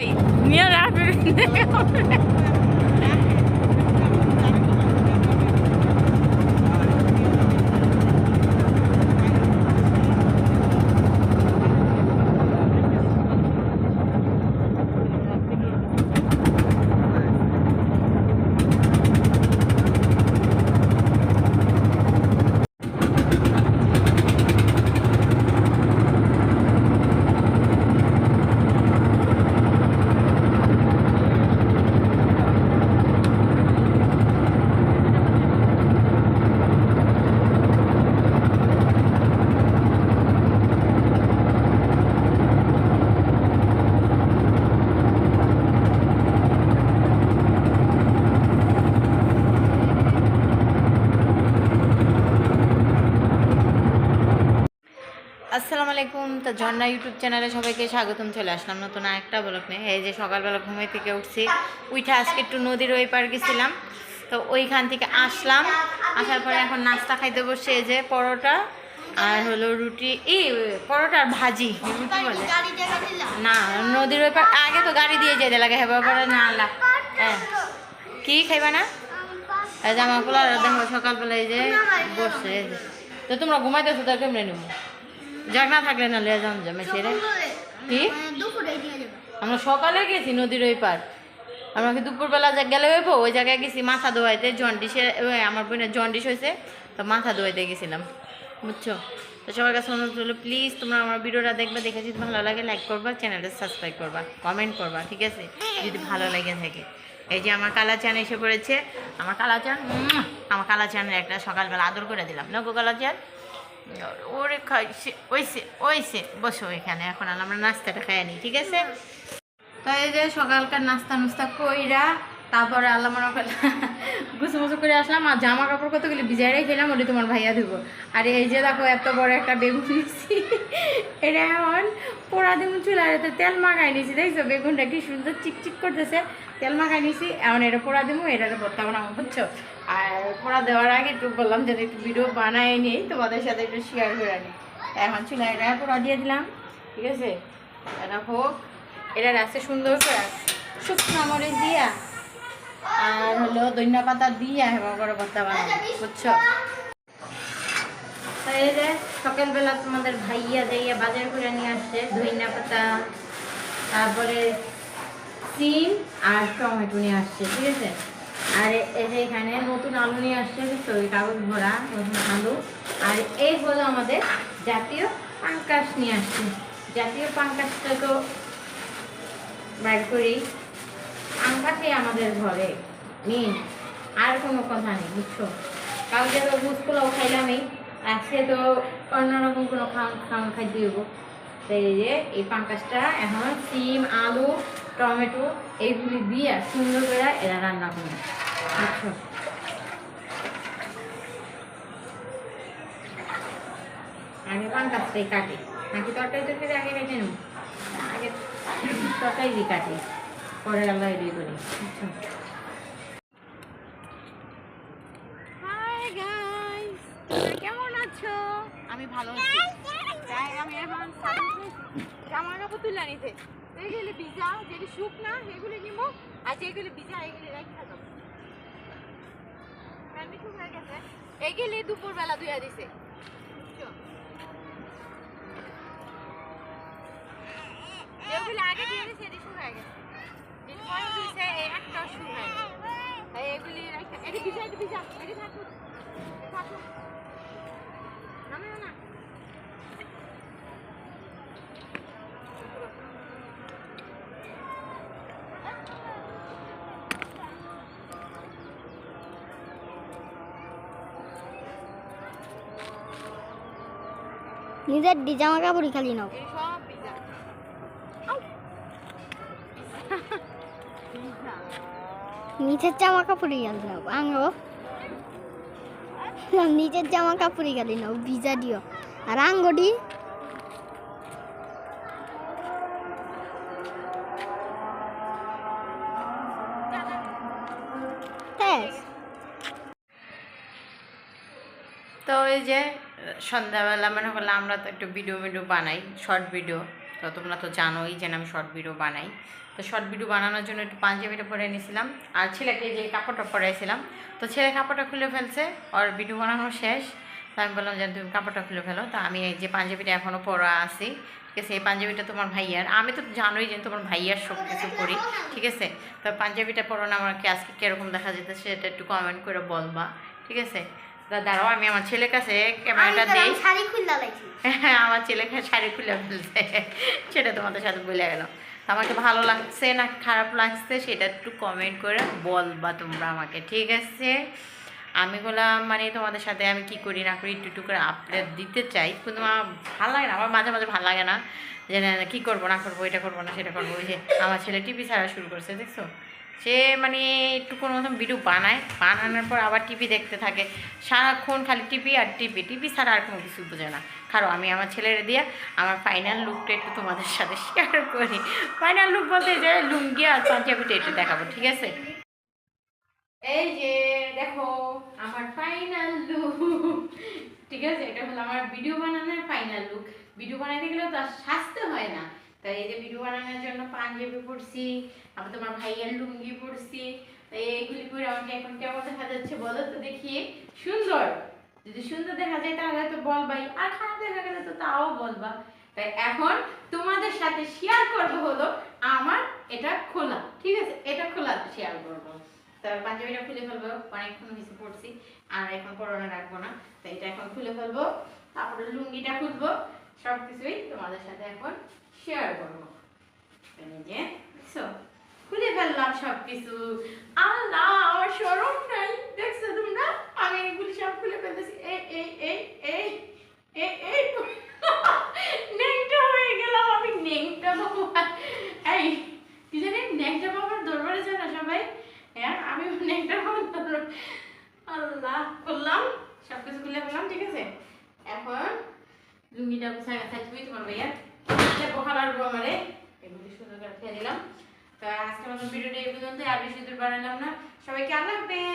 你要啥水准的 আসসালামু আলাইকুম, তো ঝর্ণা ইউটিউব চ্যানেলে সবাইকে স্বাগতম, চলে আসলাম নতুন একটা ব্লগ নিয়ে। এই যে সকালবেলা ঘুমে থেকে উঠছি, উঠে আজকে একটু নদীর ওই পার গেছিলাম। তো ওইখান থেকে আসলাম, আসার পরে এখন নাস্তা খাইতে বসে এই যে পরোটা আর হলো রুটি এই পরোটা আর ভাজি, রুটি বলে। না, নদীর ওই পার আগে তো গাড়ি দিয়ে যেতে লাগে হেবার পরে না আল্লাহ হ্যাঁ কী খাইবা না? আমার পোলা দেখো সকালবেলা এই যে যে। তো তোমরা ঘুমাইতেছো তো কেমনে নেব যাক না থাকলে না লিয়ে জামে সেরে কি? আমরা সকালে গেছি নদীর ওই পার আমরা কি দুপুরবেলা যা গেলে হইব? ওই জায়গায় গেছি মাথা ধোয়াইতে। জন্ডিসে ওই আমার বোনের জন্ডিস হয়েছে তো মাথা ধোয়াইতে গেছিলাম বুঝছ? তো সবার কাছে অনুরোধ হলো প্লিজ তোমরা আমার ভিডিওটা দেখবে দেখে যদি ভালো লাগে লাইক করবা চ্যানেলটা সাবস্ক্রাইব করবা কমেন্ট করবা ঠিক আছে? যদি ভালো লাগে থাকে। এই যে আমার কালা চান এসে পড়েছে। আমার কালা চান আমার কালা চানের একটা সকালবেলা আদর করে দিলাম। না গো কালা চান ওরে খাইছে ওইসে ওইসে বসো এখানে এখন আর আমরা নাস্তাটা খাই নিই ঠিক আছে? তো এই যে সকালকার নাস্তা নুস্তা কইরা তারপরে আল্লাহ মনে গুছু মুছু করে আসলাম আর জামা কাপড় কতগুলি ভিজাই রেখেলাম ওটা তোমার ভাইয়া দিব। আর এই যে দেখো এত বড় একটা বেগুন নিচ্ছি এটা এখন পোড়া দিন চুলা এতে তেল মাখাই নিছি দেখছ? বেগুনটা কি সুন্দর চিকচিক করতেছে। তেল মাখাই নিছি, এখন এটা পোড়া দিব এটা ভর্তা বানাবো, বুঝছ? আর পোড়া দেওয়ার আগে একটু বললাম যে একটু ভিডিও বানাই নিই তোমাদের সাথে একটু শেয়ার করে নিই এখন চুলা এটা পোড়া দিয়ে দিলাম, ঠিক আছে? এটা হোক, এটা রাস্তা সুন্দর করে শুকনো মরিচ দিয়া, আর হলো ধনিয়া পাতা দিয়া হেবা করে ভর্তা বানাবো, বুঝছ? সকালবেলা তোমাদের ভাইয়া যাইয়া বাজার করে নিয়ে আসছে, ধনিয়া পাতা, তারপরে সিম আর টমেটো নিয়ে আসছে, ঠিক আছে? আর এখানে নতুন আলু নিয়ে আসছে ওই কাগজ ভরা নতুন আলু। আর এই হলো আমাদের জাতীয় পাঙ্কাশ নিয়ে আসছে। জাতীয় পাঙ্কাশটা তো বাইর করি। পাঙ্কাশই আমাদের ঘরে মেন আর কোনো কথা নেই, বুঝছ? কালকে তো পোলাও খাইলামই, আজকে তো অন্যরকম কোনো খাওয়া খাওয়া খাই দিব তো এই যে এই পাঙ্কাশটা, এখন সিম, আলু টমেটো এইগুলি দিয়ে সুন্দর করে এরা রান্না করব বুঝছ? আগে পাঙ্কাশটাই কাটি। নাকি তরকারি তরকারি আগে কেটে নেব? আগে তরকারি দিয়ে কাটি। পরে আল্লাহ রেডি করি বুঝছ? কেমন আছো? আমি ভালো আছি। আমি এখন জামা কাপড় তুলে নিতে। এগুলি ভিজা, যেগুলি শুকনা, এগুলি নিবো আর যেগুলি ভিজা, এগুলি রেখে গেছে। এগুলি দুপুরবেলা ধুয়ে দিছে। যেগুলি আগে শুকিয়ে গেছে। এই গেছে। তাই এগুলি রেখে এটি ভিজা, এটি নিজের ডি জামা কাপড়ই খালি নাও। নিচের জামা কাপড়ই খালি নাও, আঙ্গো। নিচের জামা কাপড়ই খালি নাও, ভিজা দিও। আর ব্যাস তো এই যে সন্ধ্যাবেলা মনে করলাম আমরা তো একটু ভিডিও ভিডিও বানাই শর্ট ভিডিও তো তোমরা তো জানোই যে আমি শর্ট ভিডিও বানাই। তো শর্ট ভিডিও বানানোর জন্য একটু পাঞ্জাবিটা পরে নিয়েছিলাম। আর ছেলেকে যে কাপড়টা পরাইছিলাম, তো ছেলে কাপড়টা খুলে ফেলছে, ওর ভিডিও বানানো শেষ। তো আমি বললাম যে তুমি কাপড়টা খুলে ফেলো। তো আমি এই যে পাঞ্জাবিটা এখনও পরা আছি, ঠিক আছে? এই পাঞ্জাবিটা তোমার ভাইয়ার। আমি তো জানোই যে তোমার ভাইয়ার সব কিছু পরি ঠিক আছে? তো পাঞ্জাবিটা পরানো আমাকে আজকে কীরকম দেখা যেতে সেটা একটু কমেন্ট করে বলবা, ঠিক আছে? দাঁড়াও আমি আমার ছেলের কাছে ক্যামেরাটা দিই। শাড়ি খুললা হ্যাঁ আমার ছেলেকে শাড়ি খুলে ফেলছে। সেটা তোমাদের সাথে বলে গেল। আমাকে ভালো লাগছে না খারাপ লাগছে সেটা একটু কমেন্ট করে বলবা তোমরা আমাকে ঠিক আছে? আমি বললাম মানে তোমাদের সাথে আমি কি করি না করি একটু একটু করে আপডেট দিতে চাই। কিন্তু আমার ভালো লাগে না আমার মাঝে মাঝে ভালো লাগে না যে না, কী করব না করব এটা করব না সেটা করব। ওই যে আমার ছেলে টিভি ছাড়া শুরু করছে দেখছ? সে মানে একটু কোনো মতন ভিডিও বানায়। বানানোর পর আবার টিভি দেখতে থাকে। সারাক্ষণ খালি টিভি আর টিভি টিভি ছাড়া আর কোনো কিছু বোঝে না। কারণ আমি আমার ছেলের দিয়ে আমার ফাইনাল লুকটা একটু তোমাদের সাথে শেয়ার করি। ফাইনাল লুক বলতে যে লুঙ্গি আর পাঞ্জাবিটা একটু দেখাবো, ঠিক আছে? এই যে, দেখো, আমার ফাইনাল লুক ঠিক আছে? এটা হলো আমার ভিডিও বানানোর ফাইনাল লুক ভিডিও বানাইতে গেলেও তো আর সাজতে হয় না। তাই এই যে ভিডিও বানানোর জন্য পাঞ্জাবি পরছি, আবার তোমার ভাইয়ের লুঙ্গি পরছি, তাই এইগুলি পরে আমাকে এখন কেমন দেখা যাচ্ছে বলো তো দেখি। সুন্দর, যদি সুন্দর দেখা যায় তাহলে তো বলবাই, আর খারাপ দেখা গেলে তো তাও বলবা। তাই এখন তোমাদের সাথে শেয়ার করব হলো আমার এটা খোলা, ঠিক আছে? এটা খোলা শেয়ার করব। তার পাঞ্জাবিটা খুলে ফেলব, অনেকক্ষণ কিছু পড়ছি, আর এখন পরনে রাখব না তো এটা এখন খুলে ফেলব, তারপরে লুঙ্গিটা খুলবো সব কিছুই তোমাদের সাথে এখন শেয়ার করব। খুলে ফেললাম সব কিছু আল্লাহ আমার সরম নাই। দেখছ তোমরা? আমি এগুলি সব খুলে ফেলতেছি। এই এই এই এই হয়ে গেলাম আমি নেংটা বাবা এই, কি জানি নেংটা বাবার দরবারে যায় সবাই? হ্যাঁ আমি নেংটা বাবার দরবার। আল্লাহ, করলাম। সব কিছু খুলে ফেললাম, ঠিক আছে? এখন লুঙ্গিটা গুছায় তুমি তোমার ভাইয়া। এটা বহাল আর আমারে। এগুলি সুন্দর করে খেয়ে দিলাম তো আজকে আমাদের ভিডিওটা এই পর্যন্ত আর বেশি দূর বানালাম না। সবাইকে আল্লাহ হাফেজ।